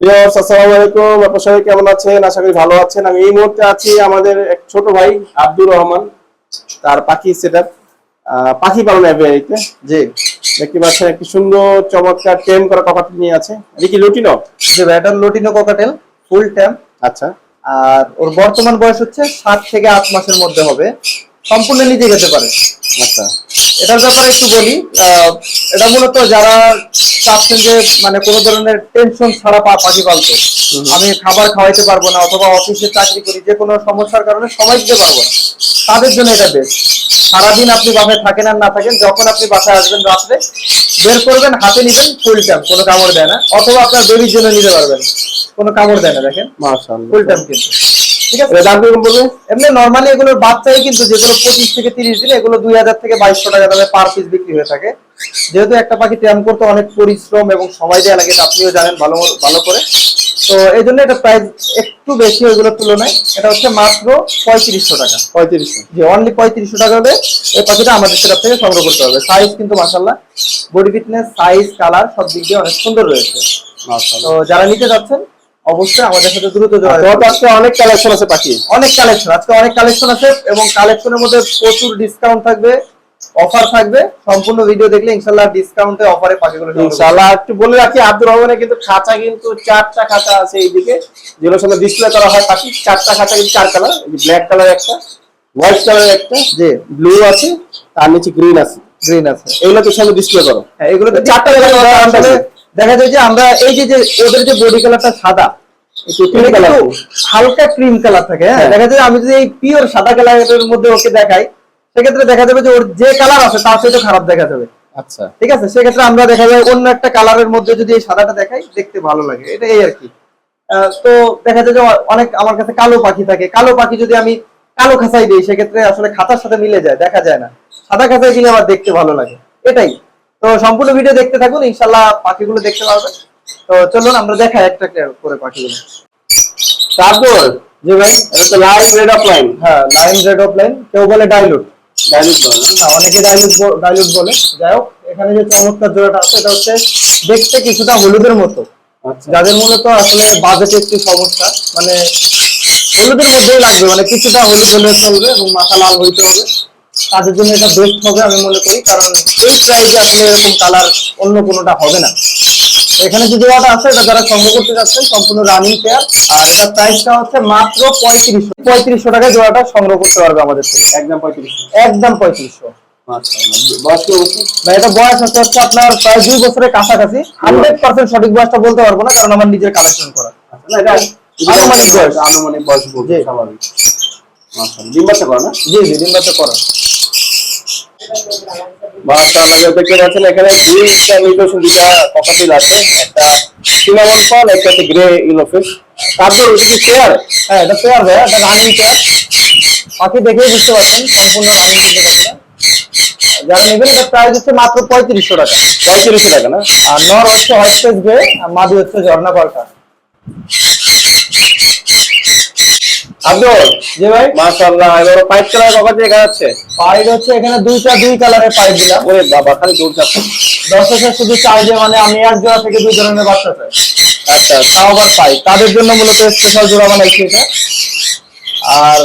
আসসালামু আলাইকুম। আপনার সবাই কেমন আছেন? আশা করি ভালো আছেন। আমি এই মুহূর্তে আছি আমাদের এক ছোট ভাই আব্দুর রহমান তার পাখি পাখি পালন অ্যাভিয়ারিতে জি। দেখতে পাচ্ছেন একটি সুন্দর চমৎকার টেম করা নিয়ে আছে। এটা কি লুটিনো যে ব্যাটার লোটিনো ককাটেল ফুল আচ্ছা। আর ওর বর্তমান বয়স হচ্ছে সাত থেকে আট মাসের মধ্যে হবে। সম্পূর্ণ নিজে খেতে পারে। আচ্ছা। এটার ব্যাপারে একটু বলি এটা মূলত যারা চাচ্ছেন যে মানে কোনো ধরনের টেনশন ছাড়া পা পাখি পালতো আমি খাবার খাওয়াইতে পারব না অথবা অফিসে চাকরি করি যে কোনো সমস্যার কারণে সময় দিতে পারব না। তাদের জন্য এটা বেস্ট সারাদিন আপনি বাসায় থাকেন আর না থাকেন যখন আপনি বাসায় আসবেন রাত্রে বের করবেন হাতে নিবেন ফুল ট্যাম কোনো কামড় দেয় না। অথবা আপনার বেবির জন্য নিতে পারবেন কোনো কামড় দেয় না দেখেন। ফুল টাইম কিন্তু। ঠিক আছে? দাম কীরকম পড়বে? এমনি নর্মালি এগুলোর বাচ্চাই কিন্তু যেগুলো পঁচিশ থেকে তিরিশ দিন এগুলো দুই হাজার থেকে বাইশশো টাকা দামে পার পিস বিক্রি হয়ে থাকে। যেহেতু একটা পাখি ট্যাম করতে অনেক পরিশ্রম এবং সময় দেওয়া লাগে আপনিও জানেন ভালো ভালো করে। তো এই জন্য এটা প্রাইস একটু বেশি ওইগুলোর তুলনায়। এটা হচ্ছে মাত্র পঁয়ত্রিশশো টাকা। পঁয়ত্রিশশো। অনলি পঁয়ত্রিশশো টাকা হলে এই পাখিটা আমাদের সেটার থেকে সংগ্রহ করতে হবে। সাইজ কিন্তু মাসাল্লাহ বডি ফিটনেস সাইজ কালার সব দিক দিয়ে অনেক সুন্দর রয়েছে। তো যারা নিতে যাচ্ছেন অবশ্যই আমাদের সাথে দ্রুত যোগাযোগ আজকে অনেক কালেকশন আছে পাখি অনেক কালেকশন আজকে অনেক কালেকশন আছে এবং কালেকশনের মধ্যে প্রচুর ডিসকাউন্ট থাকবে অফার থাকবে। সম্পূর্ণ ভিডিও দেখলে ইনশাল্লাহ ডিসকাউন্টে অফারে পাখিগুলো ইনশাআল্লাহ একটু বলে রাখি আব্দুর রহমানের কিন্তু খাঁচা কিন্তু চারটা খাঁচা আছে এইদিকে। যেগুলোর সঙ্গে ডিসপ্লে করা হয় পাখি চারটা খাঁচা কিন্তু চার কালার ব্ল্যাক কালার একটা হোয়াইট কালার একটা যে ব্লু আছে তার নিচে গ্রিন আছে। গ্রিন আছে। এগুলো তো সঙ্গে ডিসপ্লে করো। হ্যাঁ এগুলোতে চারটা চারটা কালার দেখা যায় যে আমরা এই যে ওদের যে বডি কালারটা সাদা হালকা ক্রিম কালার থাকে হ্যাঁ? হ্যাঁ। দেখা যায় আমি যদি এই পিওর সাদা কালারের মধ্যে ওকে দেখাই সেক্ষেত্রে দেখা যাবে যে ওর যে কালার আছে তার সাথে খারাপ দেখা যাবে। আচ্ছা। ঠিক আছে? সেক্ষেত্রে আমরা দেখা যায় অন্য একটা কালারের মধ্যে যদি এই সাদাটা দেখাই দেখতে ভালো লাগে। এটা এই আর কি। তো দেখা যায় যে অনেক আমার কাছে কালো পাখি থাকে। কালো পাখি যদি আমি কালো খাঁচাই দিই সেক্ষেত্রে আসলে খাতার সাথে মিলে যায় দেখা যায় না। সাদা খাঁচাই দিলে আমার দেখতে ভালো লাগে। এটাই। তো সম্পূর্ণ ভিডিও দেখতে থাকুন ইনশাল্লাহ পাখিগুলো দেখতে পারবেন। তো চলুন আমরা দেখাই একটা করে পাখিগুলো। তারপর জি ভাই এটা তো লাইভ রেড অফ লাইন হ্যাঁ লাইন রেড অফ লাইন কেউ বলে ডাইলুট ডাইরেক্ট বলো না? হ্যাঁ অনেকে ডাইলুট ডাইলুট বলে। যাই হোক এখানে যে চমৎকার জোড়াটা আছে এটা হচ্ছে দেখতে কিছুটা হলুদের মতো। আচ্ছা। যাদের মূলত আসলে বাজেট একটু সমস্যা মানে হলুদের মধ্যেই লাগবে মানে কিছুটা হলুদ হলে চলবে এবং মাথা লাল হইতে হবে। তাদের জন্য এটা বেস্ট হবে আমি মনে করি কারণ এই প্রাইজে আসলে এরকম কালার অন্য কোনোটা হবে না। এখানে যে জোড়াটা আছে এটা যারা সংগ্রহ করতে যাচ্ছেন সম্পূর্ণ রানিং পেয়ার আর এটা প্রাইসটা হচ্ছে মাত্র পঁয়ত্রিশশো। পঁয়ত্রিশশো টাকায় জোড়াটা সংগ্রহ করতে পারবে আমাদের থেকে। একদম পঁয়ত্রিশ একদম পঁয়ত্রিশশো। আচ্ছা বয়স কি অবশ্যই? বা এটা বয়স হচ্ছে হচ্ছে আপনার প্রায় দুই বছরের কাছাকাছি। হান্ড্রেড পার্সেন্ট সঠিক বয়সটা বলতে পারব না কারণ আমার নিজের কালেকশন করা। না এটা আনুমানিক বয়স। আনুমানিক বয়স বলতে স্বাভাবিক। মাশাআল্লাহ ডিম বাচ্চা করে না? জি জি ডিম বাচ্চা করা। পাচ্ছেন তারপর ওটা হ্যাঁ এটা পেয়ার ভাইয়া, এটা রানিং পেয়ার পাখি দেখেই বুঝতে পারছেন, সম্পূর্ণ রানিং কিন্তু পাখিটা যারা নেবেন মাত্র পঁয়ত্রিশশো টাকা। পঁয়ত্রিশশো টাকা না? আর নর হচ্ছে হোয়াইট ফেস গ্রে আর মাদি হচ্ছে ঝর্ণা পাল্টা আব্দুল? জি ভাই। মাশাআল্লাহ এবার পাইপ কালার যাচ্ছে পাইড হচ্ছে এখানে দুইটা দুই কালারের পাইপ দিলাম ওরে বাবা খালি দৌড় যাচ্ছে দশ হাজার শুধু চার্জে মানে আমি এক জোড়া থেকে দুই ধরনের বাচ্চা চাই। আচ্ছা তাও আবার পাই। তাদের জন্য মূলত স্পেশাল জোড়া বানাইছি এটা। আর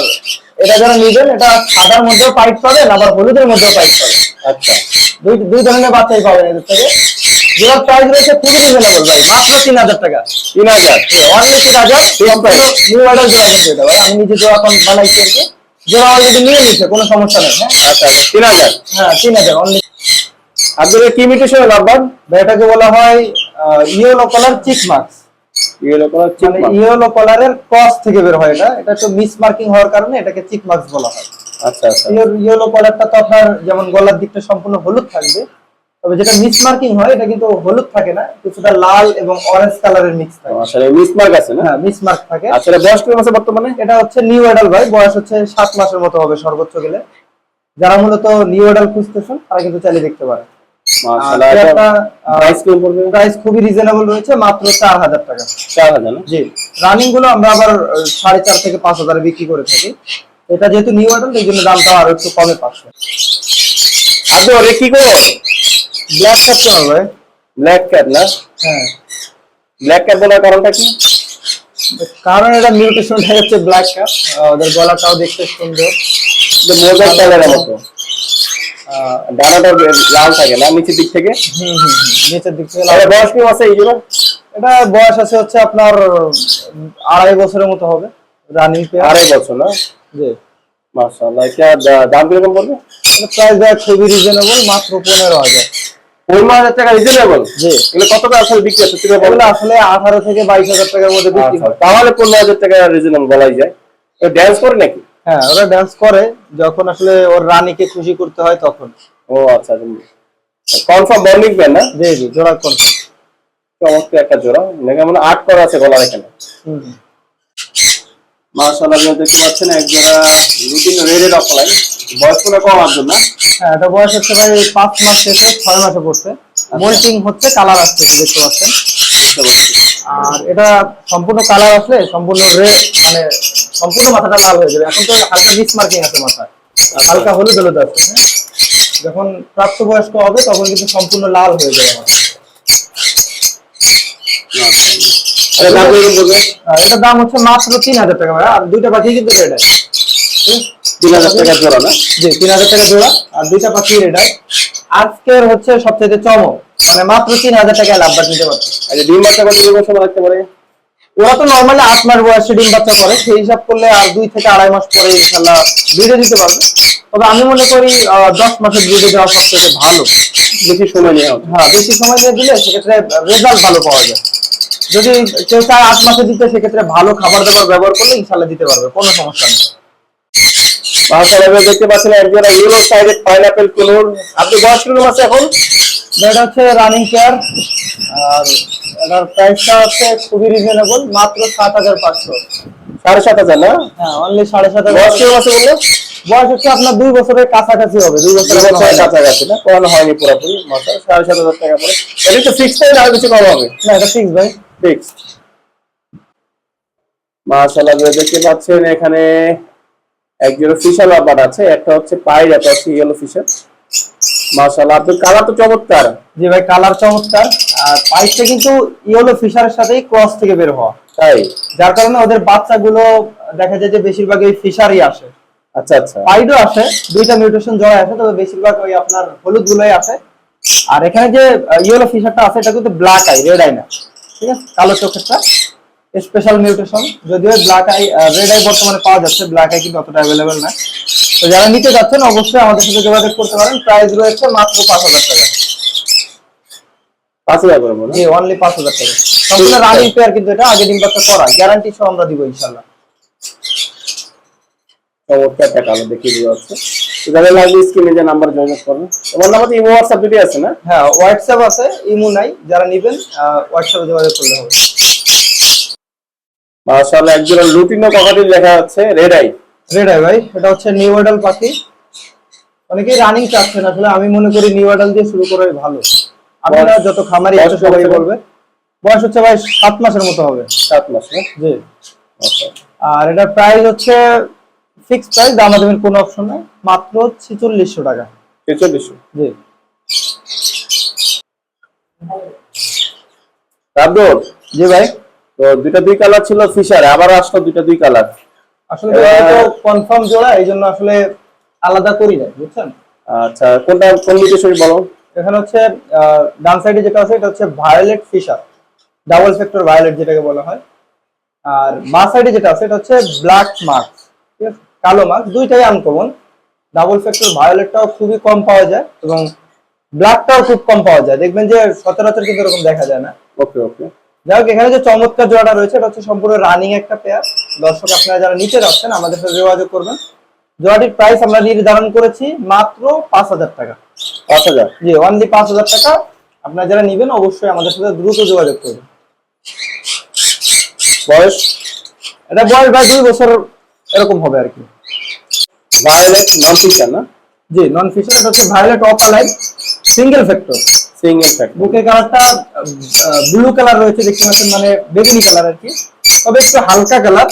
এটা যারা নিবেন এটা সাদার মধ্যেও পাইপ পাবেন আবার হলুদের মধ্যেও পাইপ পাবেন। আচ্ছা। দুই দুই ধরনের বাচ্চাই পাবেন এদের থেকে। জোড়ার প্রাইস রয়েছে খুবই রিজনেবল ভাই মাত্র তিন হাজার টাকা। তিন হাজার? অনলি তিন হাজার নিউ অর্ডার জোড়া কিন্তু এটা ভাই আমি নিজে জোড়া এখন বানাইছি আর কি। জোড়া অলরেডি নিয়ে নিচ্ছে কোনো সমস্যা নেই হ্যাঁ। আচ্ছা আচ্ছা তিন হাজার? হ্যাঁ তিন হাজার অনলি আব্দুল কি মিউটেশন আব্বার এটাকে বলা হয় yellow colour cheek marks yellow colour chip মানে ইয়েলো কালারের ক্রস থেকে বের হয় এটা এটা একটু মিস মার্কিং হওয়ার কারণে এটাকে চিক মার্কস বলা হয়। আচ্ছা আচ্ছা। ইয়েলো কালারটা তো আপনার যেমন গলার দিকটা সম্পূর্ণ হলুদ থাকবে তবে যেটা মিস মার্কিং হয় এটা কিন্তু হলুদ থাকে না কিছুটা লাল এবং অরেঞ্জ কালারের মিক্স থাকে। আসলে মিসমার্ক আছে না? হ্যাঁ মিস মার্ক থাকে। আসলে বয়স কেমন আছে বর্তমানে? এটা হচ্ছে নিউ এডাল ভাই বয়স হচ্ছে সাত মাসের মতো হবে সর্বোচ্চ গেলে। যারা মূলত নিউ এডাল খুঁজতেছেন তারা কিন্তু চাইলে দেখতে পারে মাশাআল্লাহ এটা প্রাইস কেমন পড়বে? প্রাইস খুবই রিজনেবল রয়েছে মাত্র চার হাজার টাকা। চার হাজার না? জি। রানিংগুলো আমরা আবার আহ, সাড়ে চার থেকে পাঁচ হাজারে বিক্রি করে থাকি। এটা যেহেতু নিউ এডাল এই জন্য দামটা আরও একটু কমে পাচ্ছে। আব্দুল এ কি গো ব্ল্যাক ক্যাপচার ভাই ব্ল্যাক ক্যাট না? হ্যাঁ। ব্ল্যাক ক্যাপ বলার কারণটা কি? কারণ এটা মিউটেশন হয়ে যাচ্ছে ব্ল্যাক কাপ ওদের গলাটাও দেখতে সুন্দর। যে মোজার কালারের মতো। ডানাটা লাল থাকে না নিচের দিক থেকে? হুম হুম নিচের দিক থেকে লাল। বয়স কেমন আছে এই এটা বয়স আছে হচ্ছে আপনার আড়াই বছরের মতো হবে। রানিং পেয়ার আড়াই বছর না? জি। মাশাআল্লাহ এটা দাম কীরকম পড়বে? প্রাইস দেয় খুবই রিজনেবল মাত্র পনেরো হাজার। হাজার টাকা রিজনেবল কত টাকা আসলে বিক্রি হচ্ছে? আসলে আঠারো থেকে বাইশ হাজার টাকার মধ্যে বিক্রি আচ্ছা, হয় তাহলে পনেরো হাজার টাকা রিজনেবল বলাই যায়। ড্যান্স করে নাকি? হ্যাঁ ওরা ডান্স করে। যখন আসলে ওর রানীকে খুশি করতে হয় তখন। ও আচ্ছা কনফার্ম বর্নিং প্যান না? জি জি জোড়া কোন চমৎকার একটা জোড়া। নাকি মানে আট করা আছে গলার এখানে। মাশাআল্লাহ দেখতে পাচ্ছেন এক জোড়া রুটিন রেডেড অফলাইন বয়স কম আসবে না হ্যাঁ এটা বয়স হচ্ছে ভাই পাঁচ মাস শেষে ছয় মাসে পড়ছে। মোল্টিং হচ্ছে কালার আসছে দেখতে পাচ্ছেন। আর এটা সম্পূর্ণ কালার আসলে সম্পূর্ণ রে মানে সম্পূর্ণ মাথাটা লাল হয়ে যাবে। এখন তো হালকা মিস মার্কিং আছে মাথায়। হালকা হলুদ হলুদ আছে হ্যাঁ? যখন প্রাপ্তবয়স্ক হবে তখন কিন্তু সম্পূর্ণ লাল হয়ে যাবে মাথা পড়বে আর এটার দাম হচ্ছে মাত্র তিন হাজার টাকা ভাই। আর দুইটা পাখি কিন্তু রেড আছে। তিন হাজার টাকা জোড়া না? জি তিন হাজার টাকা জোড়া। আর দুইটা পাখি রেড। আজকের হচ্ছে সবচেয়ে চমক মানে মাত্র তিন হাজার টাকায় নিতে পারছে। আচ্ছা ডিম বাচ্চা কত কীরকম সময় রাখতে পারে? ওরা তো নর্মালি আট মাস বয়সে ডিম বাচ্চা করে সেই হিসাব করলে আর দুই থেকে আড়াই মাস পরে ইনশাল্লাহ ব্রিডে দিতে পারবে। তবে আমি মনে করি দশ মাসের ব্রিডে দেওয়া সবচেয়ে ভালো। বেশি সময় নেওয়া। হবে হ্যাঁ বেশি সময় নিয়ে দিলে সেক্ষেত্রে রেজাল্ট ভালো পাওয়া যায়। যদি কেউ চায় আট মাসে দিতে সেক্ষেত্রে ভালো খাবার দাবার ব্যবহার করলে ইনশাল্লাহ দিতে পারবে কোনো সমস্যা নেই। মাশাআল্লাহ দেখতে পাচ্ছেন এক জোড়া ইয়েলো সাইডেড পাইনাপেল কুনুর। আপনি বয়স কীরকম আছে এখন? এটা হচ্ছে রানিং কেয়ার আর এটার প্রাইসটা হচ্ছে খুবই রিজনেবল মাত্র সাত হাজার পাঁচশো। সাড়ে সাত হাজার না? হ্যাঁ অনলি সাড়ে সাত হাজার। বয়স কীরকম আছে বলল বয়স হচ্ছে আপনার দুই বছরের কাছাকাছি হবে দুই বছরের কাছাকাছি না? করানো হয়নি পুরোপুরি মাত্র সাড়ে সাত হাজার টাকা পড়ে এটা তো ফিক্স টাইম আর কিছু কম হবে? না এটা ফিক্স ভাই। ফিক্স মাশাআল্লাহ দেখতে পাচ্ছেন এখানে এক জোড়া ফিশার লাভার আছে একটা হচ্ছে পাইর একটা হচ্ছে ইয়েলো ফিশার মাশাআল্লাহ আপনার কালার তো চমৎকার। জি ভাই কালার চমৎকার। আর পাইপটা কিন্তু ইয়েলো ফিশারের সাথেই ক্রস থেকে বের হওয়া। তাই? যার কারণে ওদের বাচ্চাগুলো দেখা যায় যে বেশিরভাগ এই ফিশারই আসে। আচ্ছা আচ্ছা। পাইডও আসে দুইটা মিউটেশন জয় আসে তবে বেশিরভাগ ওই আপনার হলুদ গুলোই আসে আর এখানে যে ইয়েলো ফিশারটা আছে এটা কিন্তু ব্ল্যাক আই রেড আই না। ঠিক আছে? কালো চোখেরটা। স্পেশাল মিউটেশন যদিও ব্ল্যাক আই রেড আই বর্তমানে পাওয়া যাচ্ছে ব্ল্যাক আই কিন্তু অতটা অ্যাভেলেবেল না। তো যারা নিতে যাচ্ছেন অবশ্যই আমাদের সাথে যোগাযোগ করতে পারেন। প্রাইস রয়েছে মাত্র পাঁচ হাজার টাকা। পাঁচ হাজার করে জি অনলি পাঁচ হাজার টাকা। সম্পূর্ণ রানিং পেয়ার কিন্তু এটা আগে ডিম বাচ্চা করা। গ্যারান্টি সহ আমরা দিব ইনশাল্লাহ চমৎকার একটা কালার দেখিয়ে দেওয়া হচ্ছে তো যাদের লাগবে স্ক্রিনে যে নাম্বার যোগাযোগ করবেন তোমার নাম্বার তো ইমো হোয়াটসঅ্যাপ দুটি আছে না? হ্যাঁ হোয়াটসঅ্যাপ আছে ইমো নাই। যারা নিবেন হোয়াটসঅ্যাপে যোগাযোগ করলে হবে। মাশাআল্লাহ একজন রুটিনও ককাটিল লেখা আছে রেড আই রেড আই ভাই এটা হচ্ছে নিউ মডেল পাখি। অনেকেই রানিং চাচ্ছেন আসলে আমি মনে করি নিউ মডেল দিয়ে শুরু করাই ভালো। আপনারা যত খামারি আছে সবাই? বলবে। বয়স হচ্ছে ভাই সাত মাসের মতো হবে। সাত মাস জি। আচ্ছা। আর এটার প্রাইস হচ্ছে ফিক্স প্রাইস দামাদামির কোনো অপশন নাই। মাত্র ছেচল্লিশশো টাকা। ছেচল্লিশশো। জি। রাব্দুল জি ভাই। তো দুইটা দুই কালার ছিল ফিশার আবার আসলো দুইটা দুই কালার। আসলে কনফার্ম জোড়া এই জন্য আসলে আলাদা করি না বুঝছেন? আচ্ছা কোনটা কোন নির্দেশক বলো? এখানে হচ্ছে ডান সাইডে যেটা আছে এটা হচ্ছে violet fisher double factor violet যেটাকে বলা হয়। আর বাঁ সাইডে যেটা আছে এটা হচ্ছে ব্ল্যাক মার্কস কালো মার্কস দুইটাই আনকমন ডাবল ফ্যাক্টর ভায়োলেটটাও খুবই কম পাওয়া যায় এবং ব্ল্যাকটাও খুব কম পাওয়া যায়। দেখবেন যে সচরাচর কিন্তু এরকম দেখা যায় না। ওকে ওকে যাই হোক এখানে যে চমৎকার জোড়াটা রয়েছে এটা হচ্ছে সম্পূর্ণ রানিং একটা পেয়ার দর্শক আপনারা যারা নিতে যাচ্ছেন আমাদের সাথে যোগাযোগ করবেন। জোড়াটির প্রাইস আমরা নির্ধারণ করেছি মাত্র পাঁচ হাজার টাকা। পাঁচ হাজার? জি অনলি পাঁচ হাজার টাকা। আপনারা যারা নিবেন অবশ্যই আমাদের সাথে দ্রুত যোগাযোগ করবেন। বয়স? এটা বয়স ভাই দুই বছর এরকম হবে আর কি। ভায়োলেট নন ফিশার না? জি নন ফিশার এটা হচ্ছে violet opaline single factor single factor বুকের কালারটা ব্লু কালার রয়েছে দেখতে পাচ্ছেন মানে বেগুনি কালার আর কি। তবে একটু হালকা কালার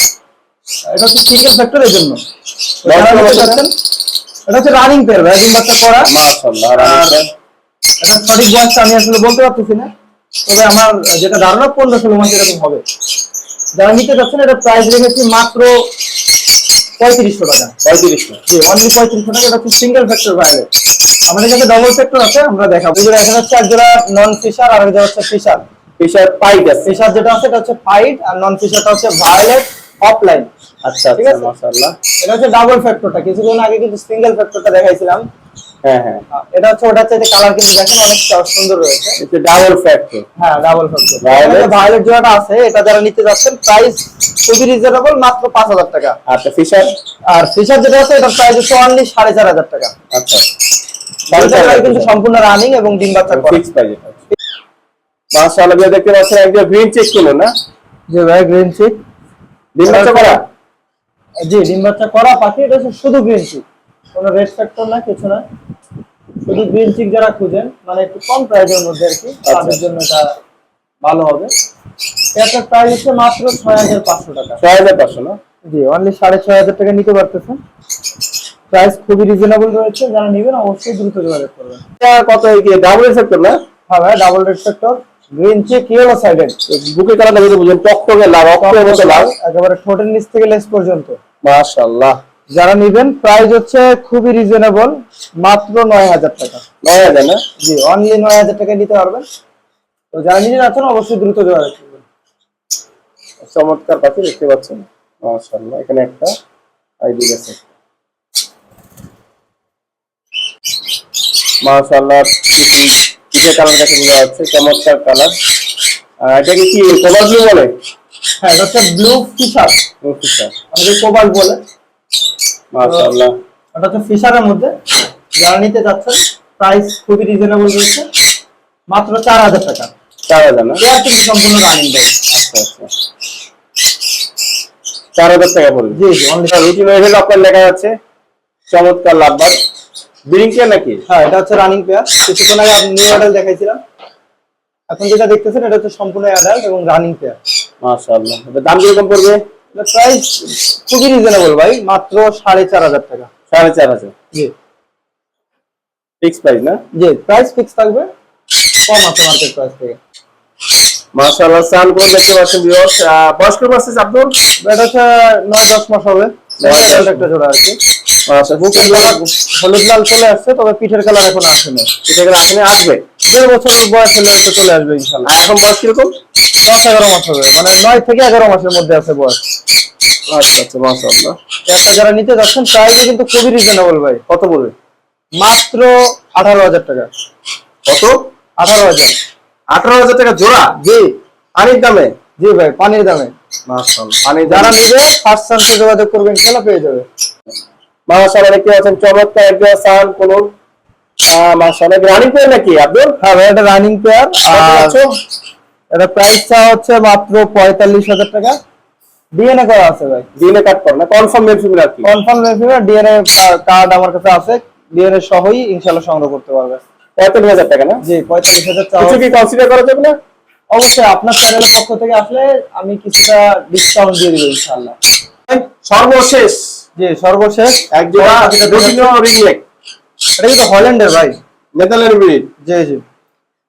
এটা হচ্ছে সিঙ্গেল ফ্যাক্টর এর জন্য এটা হচ্ছে রানিং পেয়ার ভাই ডিম বাচ্চা করা মাশাআল্লাহ আর এটা সঠিক বয়সটা আমি আসলে বলতে পারতেছি না। তবে আমার যেটা ধারণা পনেরো ষোলো মাস এরকম হবে। যারা নিতে চাচ্ছেন এটা প্রাইস রেখেছি মাত্র পঁয়ত্রিশশো টাকা। পঁয়ত্রিশশো। জি অনলি পঁয়ত্রিশশো টাকা এটা হচ্ছে সিঙ্গেল ফ্যাক্টর বাইরে আমাদের কাছে ডবল ফ্যাক্টর আছে আমরা দেখাবো। এগুলো এখানে হচ্ছে এক জোড়া নন ফিশার আর এক জোড়া হচ্ছে ফিশার ফিশার পাইট আছে। ফিশার যেটা আছে এটা হচ্ছে ফাইট আর নন ফিশারটা হচ্ছে ভায়োলেট অফলাইন আচ্ছা ঠিক আচ্ছা আছে। মাশাআল্লাহ। এটা হচ্ছে ডাবল ফ্যাক্টরটা কিছুদিন আগে কিন্তু সিঙ্গেল ফ্যাক্টরটা দেখাইছিলাম। হ্যাঁ হ্যাঁ। এটা হচ্ছে চাইতে কালার কিন্তু দেখেন অনেক সুন্দর রয়েছে। এটা ডাবল ফ্যাক্টর হ্যাঁ ডাবল ফ্যাক্টর? ভায়োলেট জোড়াটা আছে। এটা যারা নিতে যাচ্ছেন প্রাইস খুবই রিজনেবল মাত্র পাঁচ হাজার টাকা। আচ্ছা ফিশার আর ফিশার যেটা আছে এটার প্রাইস হচ্ছে অনলি সাড়ে চার হাজার টাকা। আচ্ছা। কিন্তু সম্পূর্ণ রানিং এবং ডিম বাচ্চা করা। ফিক্স প্রাইস মাশাআল্লাহ ভাই দেখতে পাচ্ছেন একদম গ্রিন চেক কিলো না? জি ভাই গ্রিন চিক ডিম বাচ্চা করা? জি ডিম বাচ্চা করা পাখি এটা শুধু গ্রিন চিক কোনো রেড ফ্যাক্টর না কিছু না। শুধু গ্রিন চিক যারা খুঁজেন মানে একটু কম প্রাইসের মধ্যে আর কি তাদের জন্য এটা ভালো হবে। এটার প্রাইস হচ্ছে মাত্র ছয় হাজার পাঁচশো টাকা। ছয় হাজার পাঁচশো না? জি অনলি সাড়ে ছয় হাজার টাকা নিতে পারতেছেন। প্রাইস খুবই রিজনেবল রয়েছে। যারা নেবেন অবশ্যই দ্রুত যোগাযোগ করবেন। কত কি ডাবল ফ্যাক্টর না? হ্যাঁ ভাই double red factor green cheek yellow sided বুকে কালার দেখে বুঝুন টকটকে লাল রক্তের মতো লাল। একেবারে ঠোঁটের নিচ থেকে লেস পর্যন্ত। মাশাআল্লাহ। যারা নিবেন প্রাইস হচ্ছে খুবই রিজনেবল মাত্র নয় হাজার টাকা। নয় হাজার না? জি অনলি নয় হাজার টাকা নিতে পারবেন। তো যারা নিতে যাচ্ছেন অবশ্যই দ্রুত যোগাযোগ করবেন। চমৎকার পাখি দেখতে পাচ্ছেন। মাশাআল্লাহ এখানে একটা আইডি আছে। মাশাআল্লাহ পিঠে কালার দেখে বোঝা যাচ্ছে চমৎকার কালার এটাকে কি কভার ব্লু বলে? হ্যাঁ এটা ব্লু ফিশার অফিসার আমাদের কোবাল বলে। মাশাআল্লাহ। এটা হচ্ছে ফিশারের মধ্যে যারা নিতে যাচ্ছেন প্রাইস খুবই রিজনেবল রয়েছে। মাত্র চার হাজার টাকা। চার হাজার না? এয়ার কিন্তু সম্পূর্ণ রানিং দেয় আচ্ছা আচ্ছা। চার হাজার টাকা পড়বে। জি জি অনলি রুটিন ওয়েভেল আপনার লেখা আছে চমৎকার লাভবার ব্রিঙ্কে নাকি? হ্যাঁ এটা হচ্ছে রানিং পেয়ার কিছুক্ষণ আগে আপনি নিউ দেখাইছিলাম। এখন যেটা দেখতেছেন এটা হচ্ছে সম্পূর্ণ অ্যাডাল্ট এবং রানিং পেয়ার মাশাআল্লাহ। দাম কীরকম পড়বে? এটা প্রাইস খুবই রিজনেবল ভাই মাত্র সাড়ে চার হাজার টাকা। সাড়ে চার হাজার? জি। ফিক্স প্রাইস না? জি প্রাইস ফিক্স থাকবে। কম আছে মার্কেট প্রাইস থেকে। মাশাআল্লাহ সান কোন দেখতে পাচ্ছেন ভিউয়ার্স বয়স কত আছে এটা হচ্ছে নয় দশ মাস হবে। একটা জোড়া মাশাআল্লাহ বুকের কালার হলুদ লাল চলে আসছে তবে পিঠের কালার এখন আসেনি। এটা করে আসলে আসবে। দেড় বছর বয়স হলে হয়তো চলে আসবে ইনশাল্লাহ এখন বয়স কীরকম? দশ এগারো মাস হবে। মানে নয় থেকে এগারো মাসের মধ্যে আছে বয়স। আচ্ছা আচ্ছা মাশাআল্লাহ। একটা যারা নিতে যাচ্ছেন প্রাইসে কিন্তু খুবই রিজনেবল ভাই। কত পড়বে মাত্র আঠারো হাজার টাকা। কত? আঠারো হাজার। আঠারো হাজার টাকা জোড়া? জি। পানির দামে। জি ভাই পানির দামে। মাশাআল্লাহ পানির যারা নিবে ফার্স্ট চান্সে যোগাযোগ করবে ইনশাল্লাহ পেয়ে যাবে। মাশাআল্লাহ দেখতে পাচ্ছেন চমৎকার সান কোন মাশাআল্লাহ রানিং নাকি আব্দুল? হ্যাঁ এটা রানিং পেয়ার এটা প্রাইসটা হচ্ছে মাত্র পঁয়তাল্লিশ হাজার টাকা। ডিএনএ করা আছে ভাই। দিনে কাট কর না কনফার্ম মেল ফিমেল আর কি? কনফার্ম ডিএনএ কার্ড আমার কাছে আছে। ডিএনএ সহই ইনশাল্লাহ সংগ্রহ করতে পারবে। পঁয়তাল্লিশ হাজার টাকা না? জি পঁয়তাল্লিশ হাজার চাওয়া কিছু কি কনসিডার করা যাবে না? অবশ্যই আপনার চ্যানেলের পক্ষ থেকে আসলে আমি কিছুটা ডিসকাউন্ট দিয়ে দিব ইনশাআল্লাহ। সর্বশেষ। জি সর্বশেষ এক জোড়া যেটা রিংলেক এটা কিন্তু হল্যান্ডের ভাই নেদারল্যান্ড ব্রিড জি জি।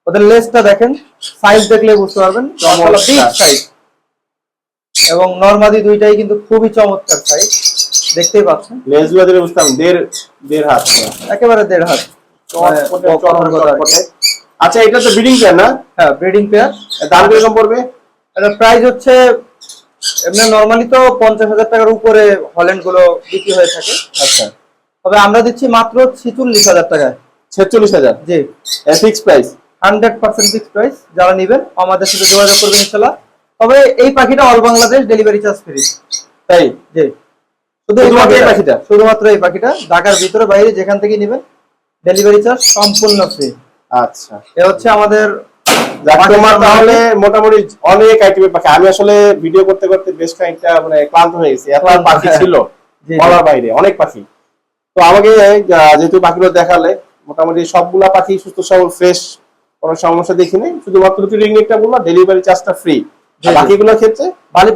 ওদের লেসটা দেখেন সাইজ দেখলে বুঝতে পারবেন সাইজ এবং নরমাদি দুইটাই কিন্তু খুবই চমৎকার সাইজ দেখতেই পাচ্ছেন। লেজগুলো দিলে বুঝতাম দেড় দেড় হাত। একেবারে দেড় হাত। মানে। আচ্ছা এটা তো ব্রিডিং পেয়ার না? হ্যাঁ ব্রিডিং পেয়ার দাম কীরকম পড়বে এটা প্রাইস হচ্ছে এমনি নরমালি তো পঞ্চাশ হাজার টাকার উপরে হল্যান্ডগুলো বিক্রি হয়ে থাকে। আচ্ছা। তবে আমরা দিচ্ছি মাত্র ছিচল্লিশ হাজার টাকায়। ছেচল্লিশ হাজার? জি। Fix price hundred percent fix price যারা নেবেন আমাদের সাথে যোগাযোগ করবেন ইনশাল্লাহ তবে এই পাখিটা all Bangladesh delivery charge free তাই? জি। শুধু এই শুধুমাত্র এই পাখিটা? শুধুমাত্র এই পাখিটা। ঢাকার ভিতরে বাইরে যেখান থেকে নেবেন ডেলিভারি চার্জ সম্পূর্ণ ফ্রি আচ্ছা। এ হচ্ছে আমাদের তোমার তাহলে মোটামুটি অনেক আইটেমের পাখি আমি আসলে ভিডিও করতে করতে বেশ খানিকটা মানে ক্লান্ত হয়ে গেছি এত পাখি হ্যাঁ। ছিল। বলার বাইরে অনেক পাখি তো আমাকে যেহেতু পাখিগুলো দেখালে মোটামুটি সবগুলা পাখি সুস্থ সবল ফ্রেশ কোনো সমস্যা দেখিনি শুধুমাত্র রিংটা রিংনেকটা ডেলিভারি চার্জটা ফ্রি। বাকিগুলোর ক্ষেত্রে?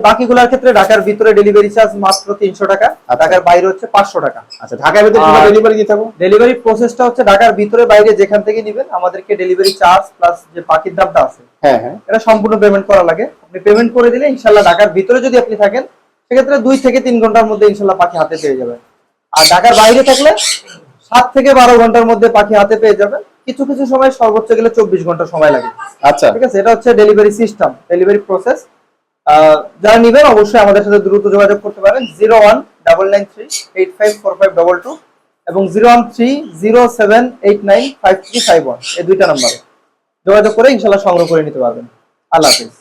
বাকিগুলোর ক্ষেত্রে ঢাকার ভিতরে ডেলিভারি চার্জ মাত্র তিনশো টাকা আচ্ছা। ঢাকার বাইরে হচ্ছে পাঁচশো টাকা। আচ্ছা ঢাকার ভিতরে ডেলিভারি দিতে হবে? ডেলিভারি প্রসেসটা হচ্ছে ঢাকার ভিতরে বাইরে যেখান থেকে নিবেন আমাদেরকে ডেলিভারি চার্জ প্লাস যে পাখির দামটা আছে হ্যাঁ হ্যাঁ। এটা সম্পূর্ণ পেমেন্ট করা লাগে। আপনি পেমেন্ট করে দিলে ইনশাল্লাহ ঢাকার ভিতরে যদি আপনি থাকেন সেক্ষেত্রে দুই থেকে তিন ঘণ্টার মধ্যে ইনশাল্লাহ পাখি হাতে পেয়ে যাবেন। আর ঢাকার বাইরে থাকলে সাত থেকে বারো ঘণ্টার মধ্যে পাখি হাতে পেয়ে যাবেন। কিছু কিছু সময় সর্বোচ্চ গেলে চব্বিশ ঘণ্টা সময় লাগে। আচ্ছা। ঠিক আছে? এটা হচ্ছে ডেলিভারি সিস্টেম ডেলিভারি প্রসেস যারা নিবেন অবশ্যই আমাদের সাথে দ্রুত যোগাযোগ করতে পারেন। Zero one double nine three eight five four five double two এবং zero one three zero seven eight nine five three five one. এই দুইটা নাম্বারে যোগাযোগ করে ইনশাল্লাহ সংগ্রহ করে নিতে পারবেন। আল্লাহ হাফিজ।